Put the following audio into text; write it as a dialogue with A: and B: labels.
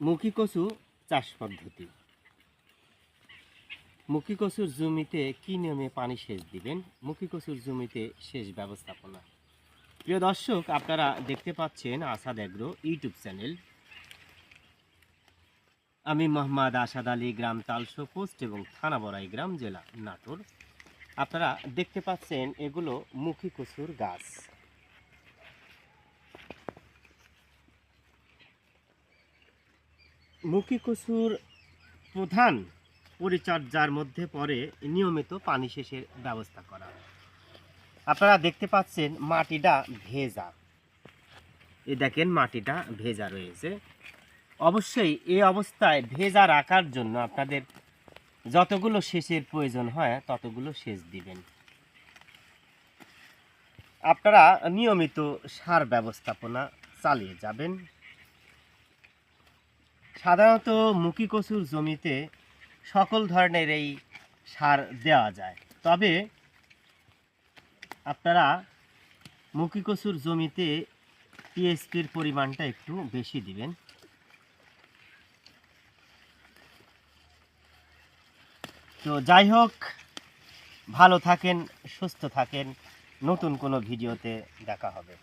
A: মুখী কচু চাষ পদ্ধতি। মুখী কচুর জমিতে কি নিয়মে পানি সেচ দিবেন? মুখী কচুর জমিতে সেচ ব্যবস্থাপনা। প্রিয় দর্শক, আপনারা দেখতে পাচ্ছেন আসাদ এগ্রো ইউটিউব চ্যানেল। আমি মোহাম্মদ আসাদ আলী, গ্রাম তালসো পোস্ট এবং থানা বড়াই গ্রাম, জেলা নাটোর। আপনারা দেখতে পাচ্ছেন এগুলো মুখী কচুর গাছ। মুখী প্রধান পরিচর্যার মধ্যে পড়ে নিয়মিত পানি সেচের ব্যবস্থা করা। আপনারা দেখতে পাচ্ছেন মাটিটা ভেজা। এ দেখেন মাটিটা ভেজা রয়েছে। অবশ্যই এই অবস্থায় ভেজা রাখার জন্য আপনাদের যতগুলো সেচের প্রয়োজন হয় ততগুলো সেচ দিবেন। আপনারা নিয়মিত সার ব্যবস্থাপনা চালিয়ে যাবেন। সাধারণত মুখী কচুর জমিতে সকল ধরনের এই সার দেওয়া যায়। তবে আপনারা মুখী কচুর জমিতে টিএসপির পরিমাণটা একটু বেশি দিবেন। তো যাই হোক, ভালো থাকেন, সুস্থ থাকেন। নতুন কোনো ভিডিওতে দেখা হবে।